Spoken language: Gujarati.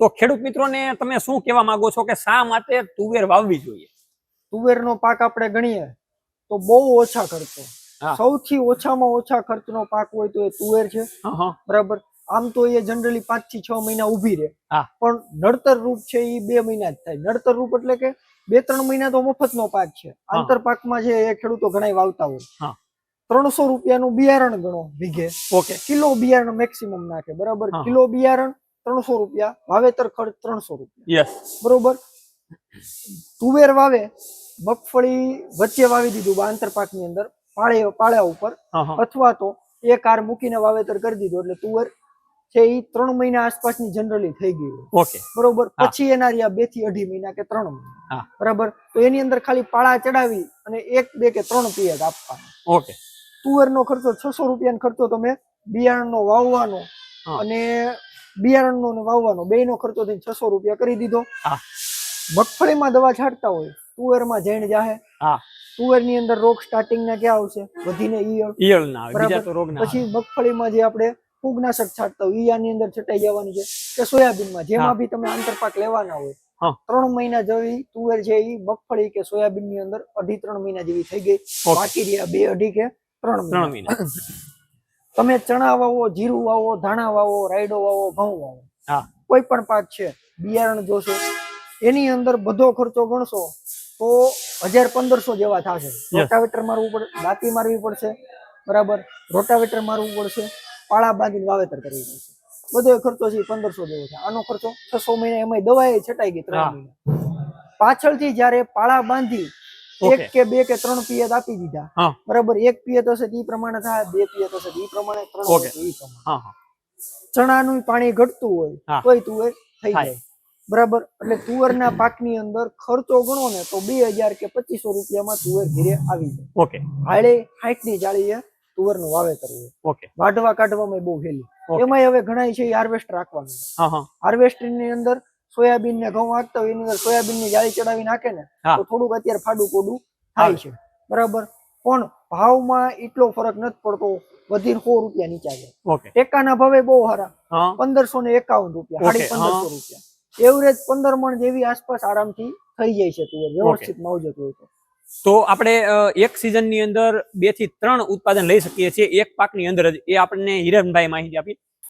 તો ખેડૂત મિત્રોને તમે શું કહેવા માંગો છો કે શા માટે તુવેર વાવવી જોઈએ? તુવેરનો પાક આપણે ગણીએ તો બહુ ઓછા ખર્ચો. સૌથી ઓછામાં ઓછા ખર્ચનો પાક હોય તો એ તુવેર છે. બરાબર? આમ તો એ જનરલી પાંચથી છ મહિના ઊભી રહે. હા. પણ નડતર રૂપ છે એ બે મહિના જ થાય. નડતર રૂપ એટલે કે બે ત્રણ મહિના તો મફતનો પાક છે. આંતર પાકમાં છે એ ખેડૂતો ઘણા વાવતા હોય ત્રણસો ત્રણસો રૂપિયાનું બિયારણ ગણો વીઘે. ઓકે. કિલો બિયારણ મેક્સિમમ નાખે. બરાબર? કિલો બિયારણ ત્રણસો રૂપિયા વાવેતર ખર્ચ ત્રણસો રૂપિયા. બરોબર? તુવેર વાવે મગફળી વચ્ચે વાવી દીધું આંતર પાકની અંદર પાળે પાળ્યા ઉપર. અથવા તો એ કાર મૂકીને વાવેતર કરી દીધું એટલે તુવેર છે એ ત્રણ મહિના આસપાસની જનરલી થઈ ગઈ ઓકે બરોબર? પછી એના રહ્યા બેથી અઢી મહિના કે ત્રણ મહિના. બરાબર? તો એની અંદર ખાલી પાળા ચડાવી અને એક બે કે ત્રણ પિયત આપવાના. ઓકે તુવેરનો ખર્ચો છસો રૂપિયાનો ખર્ચો તમે બિયારણનો વાવવાનો અને બિયારણનો ને વાવવાનો. બેયનો ખર્ચો થઈને છસો રૂપિયા કરી દીધો. મગફળીમાં દવા છાંટતા હોય તુવેરમાં જૈન જાહે. હા. તુવેરની અંદર રોગ સ્ટાર્ટિંગ ના ક્યાં આવશે? વધીને ઈયળ. ઈયળ ના આવે બીજા તો રોગ ના પછી મગફળીમાં જે આપણે ફૂગનાશક છાંટતા હોય ઈ આની અંદર છટાઈ જવાની છે. કે સોયાબીનમાં. જેમાં બી તમે આંતરપાક લેવાના હોય ત્રણ મહિના જેવી તુવેર છે એ મગફળી કે સોયાબીનની અંદર અઢી ત્રણ મહિના જેવી થઈ ગઈ. બાકી રહ્યા બે અઢી કે ત્રણ ત્રણ મહિના. તમે ચણા વાવો જીરું વાવો ધાણા વાવો રાયડો વાવો ઘઉં વાવો હા. કોઈ પણ પાક છે બિયારણ જોશે એની અંદર બધો ખર્ચો ગણશો તો હજાર પંદરસો જેવા થશે રોટાવેટર મારવું પડે દાંતી મારવી પડશે બરાબર રોટાવેટર મારવું પડશે પાળા બાંધીને વાવેતર કરવું પડશે બધો ખર્ચો છે પંદરસો જેવો છે આનો ખર્ચો છસો મહિના એમાં દવાએ છટાઈ ગઈ. ત્રણ મહિના પાછળથી જ્યારે પાળા બાંધી. એક કે બે કે ત્રણ પિયત આપી દીધા. બરાબર એક પિયત હશે એ પ્રમાણે થાય બે પિયત હશે એ પ્રમાણે ત્રણ ઈ પ્રમાણે. ચણાનું પાણી ઘટતું હોય. તોય તુવેર થઈ જાય. બરાબર એટલે તુવેરના પાકની અંદર ખર્ચો ગણો ને તો બે હજાર કે પચીસો રૂપિયામાં તુવેર ઘેરે આવી જાય. ઓકે હાળે હાઈટની જાળીએ તુવેરનું વાવેતર હોય. ઓકે વાઢવા કાઢવામાં બહુ હેલી. એમાં હવે ઘણા છે હાર્વેસ્ટ રાખવાનું. હા હા. ની અંદર સોયાબીન ને ઘઉં વાંચતા હોય એની અંદર સોયાબીનની જાળી ચડાવી નાખે ને તો થોડુંક અત્યારે ફાડું કોડું થાય છે. બરાબર? પણ ભાવમાં એટલો ફરક નથી પડતો વધીને સો રૂપિયા નીચા જાય. ટેકાના ભાવે બહુ સારા. પંદરસો ને એકાવન રૂપિયા સાડી પંદરસો. રૂપિયા. એવરેજ પંદર મણ જેવી આસપાસ આરામથી થઈ જાય છે તુવેર વ્યવસ્થિત માવજત હોય તો. તો આપણે એક સિઝનની અંદર બેથી ત્રણ ઉત્પાદન લઈ શકીએ છીએ. એક પાકની અંદર જ. એ આપણને હિરણભાઈ માહિતી આપી.